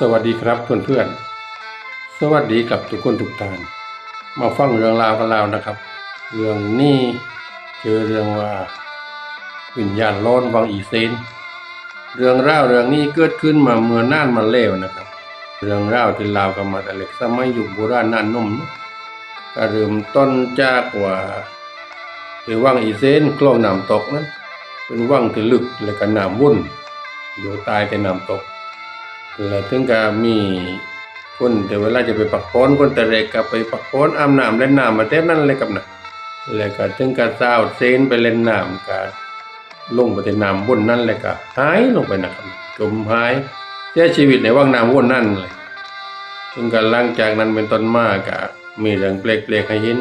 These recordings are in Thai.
สวัสดีครับเพื่อนๆสวัสดีกับทุกคนทุกท่าน มาฟังเรื่องราวกันแล้วนะครับ เรื่องนี้เจอเรื่องว่าวิญญาณร้อนวังอีเซน เรื่องราวเรื่องนี้เกิดขึ้นมาเมื่อนานมาแล้วนะครับ เรื่องราวที่ล่ากันมาแต่เล็กสมัยยุคโบราณนานนมเนอะก็เริ่มต้นจากว่าที่วังอีเซนคลองน้ำตกนั้น เป็นวังที่ลึกและก็น้ำวุ่นอยู่ใต้แต่น้ำตก แล้วถึงก็มีคนแต่เวลาจะไปปักโคนคนแต่เล็กก็ไปปักโคนอาบน้ำเล่นน้ำมาเท่นั้นเลยกับนะแล้วก็ถึงก็สาวเซนไปเล่นน้ำก็ลงไปในน้ำบนนั่นเลยก็หายลงไปนะครับจมหายเสียชีวิตในว่างน้ำวนนั่นเลยถึงก็หลังจากนั้นเป็นต้นมาก็มีเรื่องเปลกๆให้เห็น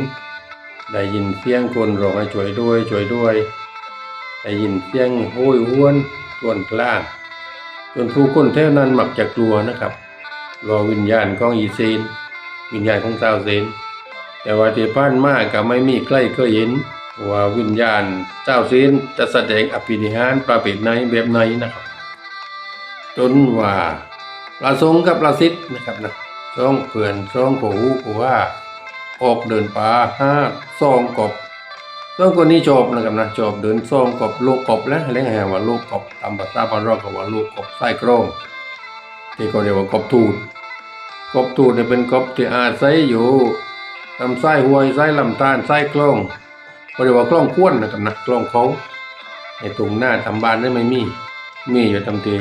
ได้ยินเสียงคนร้องให้ช่วยด้วยช่วยด้วยได้ยินเสียงโห้ยห้วนทวนกลาง จนผู้คนแถวนั้นมักจะกลัวนะครับ รอวิญญาณของอีเซน วิญญาณของสาวเซน แต่ว่าที่ผ่านมาก็ไม่มีใครเคยเห็น ว่าวิญญาณเจ้าเซนจะแสดงอภินิหารประเภทไหนแบบไหนนะครับ จนว่าประสงค์กับประสิทธิ์นะครับนะสองเพื่อนสองผู้ผู้ว่าออกเดินป่าห้าซองกบ สองคนนี้จบนะครับนะจบเดินซ่องกบลูกกบแล้วเรียกไงว่าลูกกบตามภาษาบ้านเราก็ว่าลูกกบไส้กรองที่เขาเรียกว่ากบทูดกบทูดเนี่ยเป็นกบที่อาศัยอยู่ตามไส้ห้วยไส้ลำธารไส้คลองเขาเรียกว่าคลองข้วนนะครับนะคลองเขาในตรงหน้าทำบ้านนี่ไม่มี มีอยู่ตำที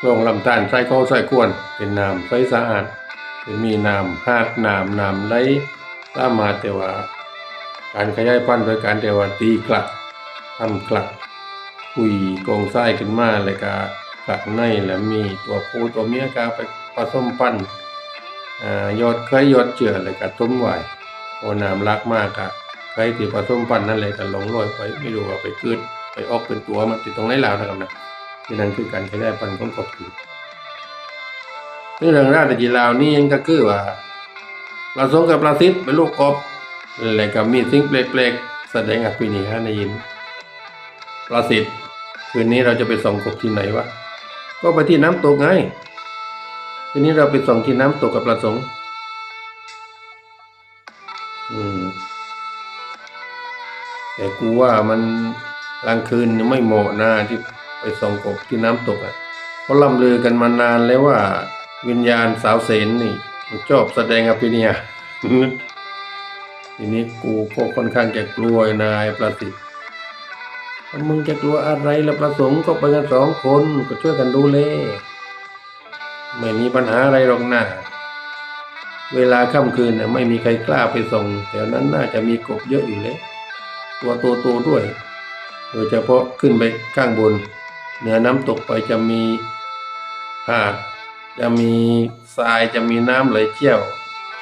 คลองลำธารไส้เขาไส้ข้วน เป็นน้ำใสสะอาดเป็นมีน้ำหาดน้ำน้ำไหลตามมาแต่ว่า การขยายพันธุ์โดยการเดว่าตีกลักทำกลักคุยกองไส้ขึ้นมาแล้วก็กลักในแล้วมีตัวผู้ตัวเมียก็เอาไปผสมพันธุ์ยอดเคยยอดเจือแล้วก็ต้มไว้โอน้ำรักมากอะใครที่ผสมพันธุ์นั่นเลยก็หลงลอยไปไม่รู้ว่าไปเกิดไปออกเป็นตัวมันติดตรงไหนแล้วนะครับนะที่นั่นคือการขยายพันธุ์ของกบคือเรื่องราวแต่จีลาวนี่ยังก็คือว่าปลาสงกับปลาซิดเป็นลูกกบ แล้วก็มีสิ่งแปลกๆแสดงอภินิหารในยินประสิทธิ์คืนนี้เราจะไปส่องกบที่ไหนวะก็ไปที่น้ำตกไงคืนนี้เราไปส่องที่น้ำตกกับประสงค์อืม แต่กูว่ามันกลางคืนไม่เหมาะนะที่ไปส่องกบที่น้ำตกอะเพราะล่ำลือกันมานานแล้วว่า วิญญาณสาวเสนนี่ มันชอบแสดงอภินิหา ทีนี้กูก็ค่อนข้างจะกลัวนายประสิทธิ์มึงจะกลัวอะไรละประสงค์ก็ไปกันสองคนก็ช่วยกันดูแลไม่มีปัญหาอะไรหรอกนะเวลาค่ำคืนน่ะไม่มีใครกล้าไปส่งแถวนั้นน่าจะมีกบเยอะอยู่เลยตัวโตๆด้วย โดยเฉพาะขึ้นไปข้างบน เหนือน้ำตกไปจะมีหาดจะมีทรายจะมีน้ำไหลเชี่ยว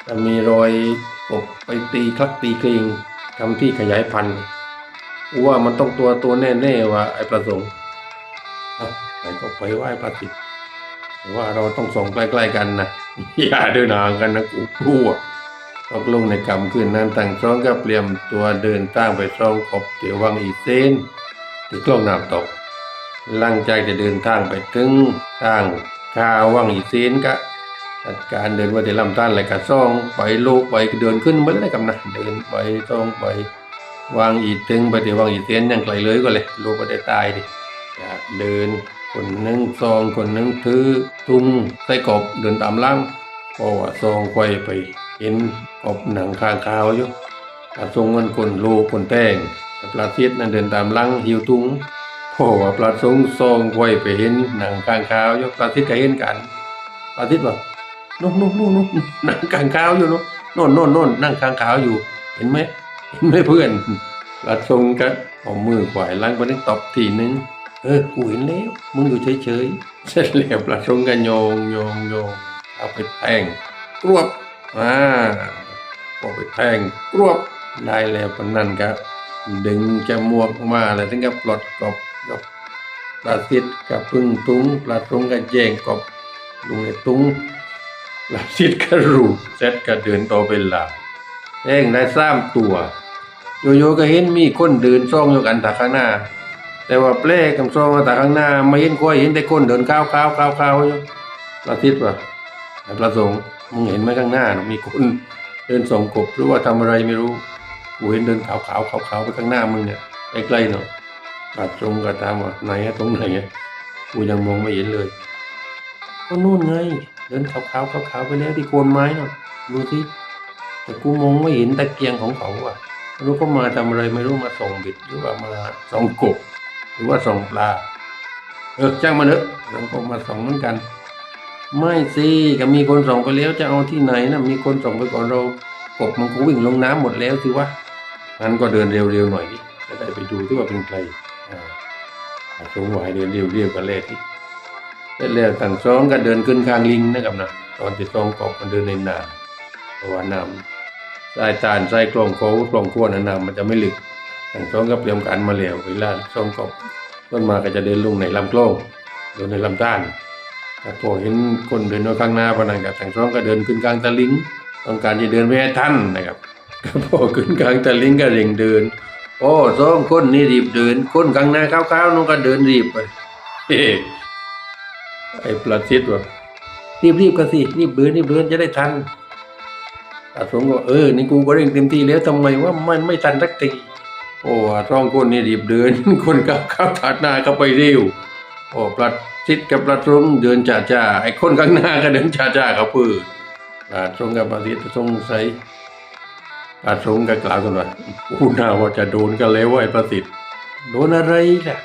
จะมีรอย กบไปตีคลักตีกลิงทำที่ขยายพันธุ์ว่ามันต้องตัวตัวแน่ๆว่าไอ้ประสงค์เอาไปก็ไปไหว้พระศิษย์แต่ว่าเราต้องส่องใกล้ๆกันนะอย่าเดินห่างกันนะกูกลัวตกลงในกรรมคืนนั้นตั้งซ้องก็เปลี่ยมตัวเดินตั้งไปซ่องกบเดี๋ยววังอีเซนที่กล้องน้ำตกหลังจากจะเดินทางไปถึงทางข้าววังอีเซนก็ การเดินว่าจะลำต้านอะไรกัซ่องไปลูกไปเดินขึ้นมาเลยกับนะเดินไปซ่องไปวางอีตึงไปเดี๋ยววางอีเตียนยังไกลเลยก็เลยลูกไปได้ตายดิจะเดินคนหนึงซองคนหนึงถือตุ้งใส่กบเดินตามหล่างเพราะว่าซองไยไปเห็นกบหนังคางคาวอยู่กระทรงเงินคนลูกคนแต้งปลาทิศนั่นเดินตามหลังหิวตุ้งเพราะว่าปลาสงซองไยไปเห็นหนังคางคาวอยู่ปลาทิศก็เห็นกันปลาทิศบอก นู่นนู่นนู่นนู่นนั่งกลางขาวอยู่นู่นโน่นโน่นโน่นนั่งกลางขาวอยู่ เห็นไหมเห็นไหมเพื่อนรัดทรงกันเอามือขวายล้างไปนึงตบทีนึงเออกูเห็นแล้ว มึงอยู่เฉยๆเสร็จแล้วปลาทรงกันโยงโยงโยงเอาไปแทงรวบอ่าเอาไปแทงรวบได้แล้วปนนั่นก็ดึงจมูกออกมาแล้วถึงกับปลดกบกับปลาติดกับพึ่งตุ้งปลาทรงกับแย่งกบลุงในตุ้ง ลับชิดก็รูเซตก็เดินต่อเป็นหลับเองได้สามตัวโยโย่ก็เห็นมีคนเดินซ่องอยู่กันทาข้างหน้า แต่ว่าเปลกับซ่องมาทาข้างหน้าไม่เห็นค่อยเห็นแต่คนเดินก้าวก้าวก้าวก้าวอยู่ประทิศว่าประสงค์มึงเห็นไหมข้างหน้ามีคนเดินส่องกบหรือว่าทำอะไรไม่รู้กูเห็นเดินขาวขาวขาวขาวไปข้างหน้ามึงเนี่ยใกล้ๆเนาะประสงค์ก็ตามว่าไหนอะตรงไหนอะกูยังมองไม่เห็นเลย ก็นู่นไง เดินขาวขาวขาวขาวๆไปแล้วที่โคนไม้เนาะดูสิแต่กูมองไม่เห็นตะเกียงของเขาอะรู้เขามาทำอะไรไม่รู้มาส่องบิดหรือว่ามาส่องกบ หรือว่าส่องปลาเออจ้างมันเถอะเราก็มาส่องเหมือนกัน ไม่สิก็มีคนส่องไปแล้วจะเอาที่ไหนนะมีคนส่องไปก่อนเรากบมันก็วิ่งลงน้ำหมดแล้วสิวะงั้นก็เดินเร็วๆหน่อยดิจะได้ไปดูที่ว่าเป็นใครอ่าสงหวเดินเร็วๆกันแรกที่ เสร็จแล้วตั้งสองก็เดินขึ้นข้างลิงนะครับนะตอนที่สองกบมันเดินในน้ำเพราะว่าน้ำสายตานสายกลองเขากลองขั้วนั้นน้ำมันจะไม่ลึกตั้งสองก็เตรียมการมาแล้วเวลาสองกบต้นมาก็จะเดินลงในลำโคลงเดินในลำต้านแต่พอเห็นคนเดินมาข้างหน้าพนันกับทางช่องก็เดินขึ้นกลางตะลิงต้องการจะเดินไปให้ทันนะครับก็พอขึ้นกลางตะลิงก็เร่งเดินโอ้สองคนนี่รีบเดินคนข้างหน้าก้าวๆนู้นก็เดินรีบไปเฮ้ ไอ้ประสิทธิ์ว่ารีบรีบๆก็สิรีบเดินรีบเดินจะได้ทันอาสงก็เออนี่กูก็เร่งเต็มที่แล้วทำไมว่ามันไม่ทันสักทีโอ้สองคนนี่รีบเดิน คนกับข้าวถัดหน้าก็ไปเร็วโอ้ปลัดชิดกับปลัดตรงเดินจ่าจ่าไอ้คนข้างหน้าก็เดินจ่าจ่าเขาปืนปลัดตรงกับปลัดชิดสงสัยปลัดตรงก็กล่าวกันว่ากูน่าว่าจะโดนกันแล้วว่าไอ้ประสิทธิ์โดนอะไรล่ะ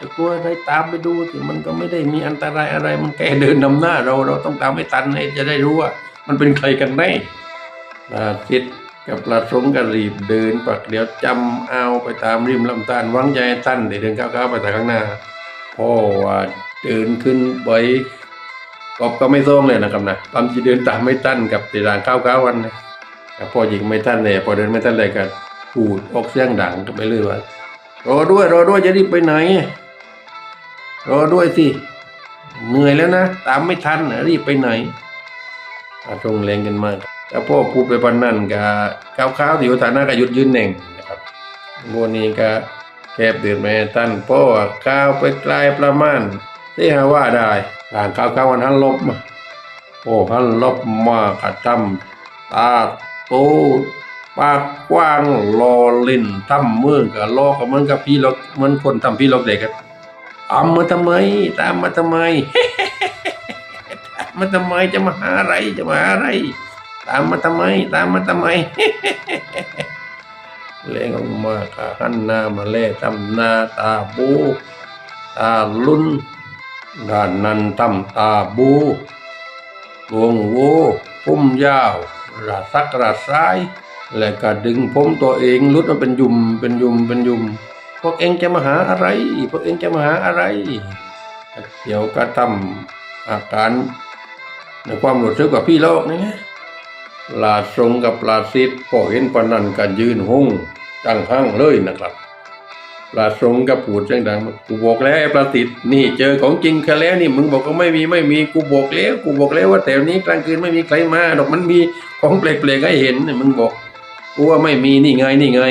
จะกลัวอะไรตามไปดูสิมันก็ไม่ได้มีอันตรายอะไร มันแค่เดินนำหน้า เราเราต้องตามให้ทันให้จะได้รู้ว่า มันเป็นใครกันแน่ปลัดชิดกับปลาสงก็รีบเดินปักเดี๋ยวจำเอาไปตามริมลำธารหวังใจให้ท่านเดินก้าวๆไปแต่ข้างหน้าพ่อว่าเดินขึ้นไปกอบก็ไม่ส้มเลยนะครับนะตอนที่เดินตามไม่ทันกับตีรางก้าวๆวันนะพ่อหญิงไม่ทันเลยพอเดินไม่ทันเลยก็พูดออกเสียงดังก็ไปเรื่อยว่า รอด้วย รอด้วยจะรีบไปไหน รอด้วยสิ เหนื่อยแล้วนะ ตามไม่ทันนะรีบไปไหนอาตรงแรงกันมากแล้วพ่อพูดไปปันนั่นก็ก้าวข้าวที่อยู่ฐานะก็หยุดยืนเน่งนะครับโมนี้ก็แคบเดือดแม่ท่านพ่อก้าวไปไกลประมาณที่หาว่าได้ต่างก้าวข้าววันหันลบมาโอ้หันลบมากระทำตาโต ปากกว้างรอลินทำมือกับรอกับมันกับพี่ลกเหมันคนทำพี่ลกเด็กอะตามมาทำไม ตามมาทำไมตามมาทำไมจะมาหาอะไรจะมาหาอะไร ตามมาทำไม ตามมาทำไมเล่งออกมาค่ะหันหน้ามาเล่ทำหน้าตาบูตาลุ้นด้านนั้นทำตาบูหลวงโวผมยาวราสักราซ้าย และก็ดึงผมตัวเองลุดมาเป็นยุมเป็นยุมเป็นยุม พวกเองจะมาหาอะไร พวกเองจะมาหาอะไร เดี๋ยวก็ทำอาการในความรู้สึกกับพี่โลกนี่ไงปลาทรงกับลาซิดพอเห็นปนันกันยืนห้องจังห้างเลยนะครับปลาทรงกับผูดเสียงดังกูบอกแล้วไอ้ปลาติดนี่เจอของจริงแค่แล้วนี่มึงบอกว่าไม่มีไม่มีกูบอกแล้ว กูบอกแล้วว่าแถวนี้กลางคืนไม่มีใครมาดอกมันมีของแปลกๆให้เห็นนี่มึงบอก กูว่าไม่มีนี่ไงนี่ไง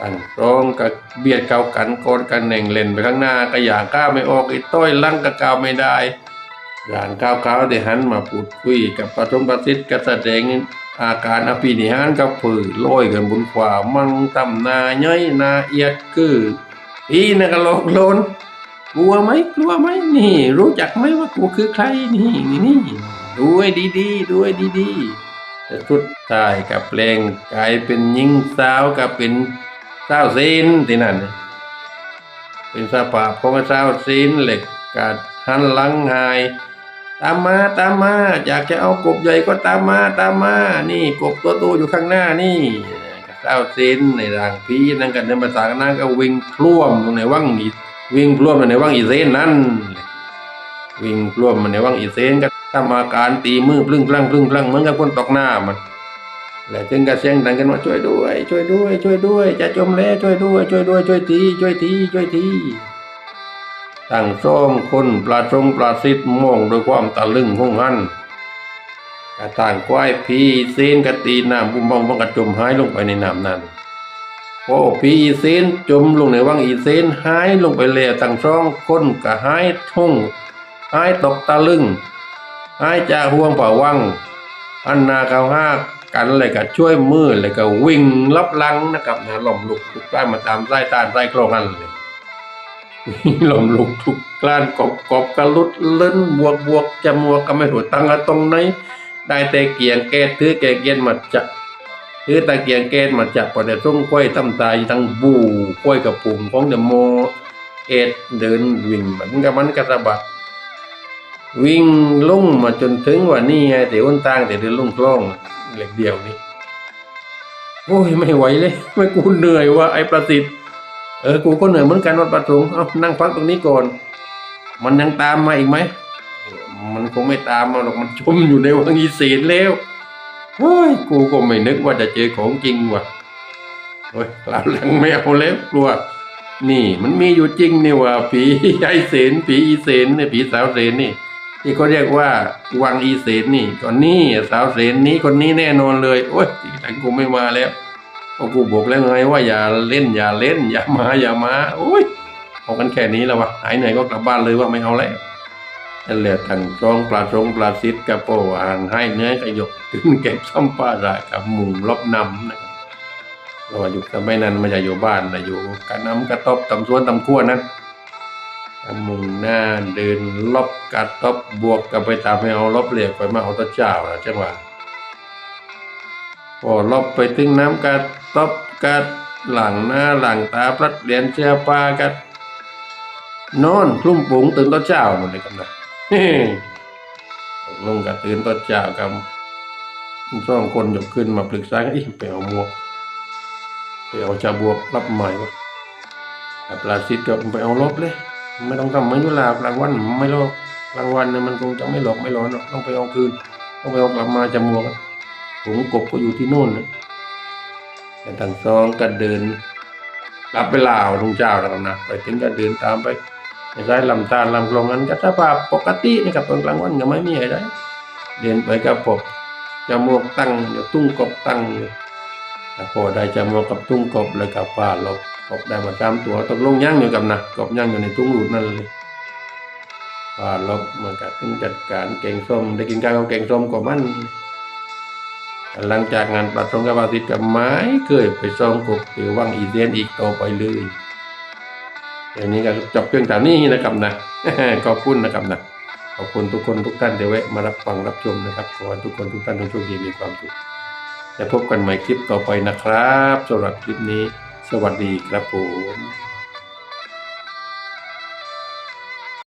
ตั้งร้องกับเบียดเกากันกอดกันแหน่งเล่นไปข้างหน้าก็อย่างก้าวไม่ออกไอ้ต้อยลังก็ก้าวไม่ได้อย่างก้าวก้าวได้หันมาพูดคุยกับปฐมประสิทธิ์ก็แสดงอาการอภินิหารกับผือลอยกันบนขวามังตำนาย่อยนาเอียดคืออีนักโลกโลนกลัวไหมกลัวไหมนี่ รู้จักไหมว่ากูคือใครนี่นี่นี่ดูให้ดีๆดูให้ดีๆ แต่สุดท้ายกับเพลงกลายเป็นหญิงสาวกับเป็นสาวเซนที่นั่น เป็นสภาพของเจ้าศีลเหล็กกัดหันหลังหาย ตามมาตามมาอยากจะเอากบใหญ่ก็ตามมาตามมา นี่กบตัวโตอยู่ข้างหน้านี่เจ้าศีลในร่างพีนั่นกันในภาษาหน้าก็วิ่งพล่วมลงในว่างอีวิ่งพล่วมลงในว่างอีเซนนั่น วิ่งพล่วมมันในว่างอีเซนก็ทำอาการตีมือพลึ่งพลังพลึ่งพลังเหมือนกับคนตกหน้ำมันแล้วจึงก็เสียงดังกันว่าช่วยด้วย ช่วยด้วย ช่วยด้วย จะจมแล้วช่วยด้วย ช่วยด้วย ช่วยทีช่วยทีช่วยทีตั้งซ้อมคนปลาทรงปลาซิดมองด้วยความตะลึงห้องหันกระต่างควายพีเซนกะตีน้ำบุ้มบ้องบ้องกระจมหายลงไปในน้ำนั้นพอพีเซนจมลงในวังอีเซนหายลงไปแล้วตั้งซ้องคนก็หายทุ่ง หายตกตะลึงหายจากห่วงเป่าวังอันนาเขาห้ากันเลยก็ช่วยมือเลยก็วิ่งลับหลังนะครับนะหล่อมลุกทุกกล้านมาตามไส้ตานไส้โครงกันเลยหล่อมลุกทุกกล้านกบกบกระลุดเล่นบวกบวกจมัวก็ไม่ถูกตั้งกันตรงไหนได้แต่เกียงแกถือแกเกียนมาจะถือตะเกียงแกนมาจะพอด้ส่งกล้วยตั้มตายทั้งบูกล้วยกับปุ่มของเดโมเอ็ดเดินวิ่งเหมือนกับมันกระสะบัด วิ่งลุ่งมาจนถึงวันนี้ไงแต่อ้นต่างแต่เดินลุ่งคล่องเหล็กเดียวนี่โอ้ยไม่ไหวเลย ไม่กูเหนื่อยว่าไอ้ประสิทธิ์เออกูก็เหนื่อยเหมือนกันวัดประสงค์เอานั่งพักตรงนี้ก่อน มันยังตามมาอีกไหมมันคงไม่ตามมาหรอกมันจมอยู่ในวังอีเสนแล้วเฮ้ยกูก็ไม่นึกว่าจะเจอของจริงว่ะโอ้ยคราวหลังไม่เอาแล้วกลัว นี่ มันมีอยู่จริงนี่ว่าผีไอเสนผีอีเสนเนี่ยผีสาวเสนนี่ ที่เขาเรียกว่าวังอีเสนนี่ก่อนนี่สาวเสนนี้คนนี้แน่นอนเลยโอ้ยทีหลังกูไม่มาแล้วเพราะกูบอกแล้วไงว่าอย่าเล่นอย่าเล่น อย่ามาอย่ามาโอ้ยเอากันแค่นี้แล้ววะหายเหนื่อยก็กลับบ้านเลยว่าไม่เอาแล้วนั่นแหละทางจองปลาทรงปลาซิดกระโปงอ่างให้เนื้อกระยกถึงเก็บซ้ำปลาระกับมุงลบนำนะครับเราอยู่สมัยนั้นไมันจะอยู่บ้านนะอยู่กระน้ำกระต๊อบตำสวนตำขั้วนั้น มุงหน้าเดินลบกระต๊อบบวกกับไปตามให้เอาลบเหรียกไปมาเอาตะเจ้านะจังหวะพอลบไปถึงน้ำกระต๊อบกระหลังหน้าหลังตาพลัดเหรียญเชื่อปลากระนอนคลุ้มปุ๋งตื่นตอนเช้าหมดเลยกันนะเฮ้ตกลงกับตื่นตอนเช้ากับสองคนยกขึ้นมาปรึกษากันอีไปเอาหมวกไปเอาจาบวกรับใหม่วะแต่ปลาซิดก็ไปเอาลบเลย ไม่ต้องทำไม่เวลากลางวันไม่หรอกกลางวันเนี่ยมันคงจะไม่หลอกไม่ร้อนหรอกต้องไปเอาคืนต้องไปเอากลับมาจำวกผมกบก็อยู่ที่โน่นนะแต่ทางซองก็เดินกลับไปลาวลุงเจ้าแล้วนะไปถึงก็เดินตามไปในสายลำตาลลำคลองนั้นก็สภาพปกตินี่กับตอนกลางวันก็ไม่มีอะไรเดินไปก็พบจมูกตั้งอยู่ตุ้งกบตั้งอยู่พอได้จำว่ากับตุ้งกบเลยกับป้าลบ กบได้มาตามตัวตกลงย่างอยู่กับนะกบย่างอยู่ในตุ้งหลุดนั่นเลยป้าลบมากับตึงจัดการเก่งส้ม ได้กินข้าวกับเก่งส้มกับมันหลังจากงานประทงกับอาทิตย์กับไม้เคยไปซ่องกบถือว่างอีเดนอีกต่อไปเลยอย่างนี้ก็จบเพียงเท่านี้นะครับนะขอบคุณนะครับนะขอบคุณทุกคนทุกท่านที่แวะมารับฟังรับชมนะครับขอให้ทุกคนทุกท่านทุกโชคดีมีความสุขแล้พบกันใหม่คลิปต่อไปนะครับสำหรับคลิปนี้ สวัสดีครับผม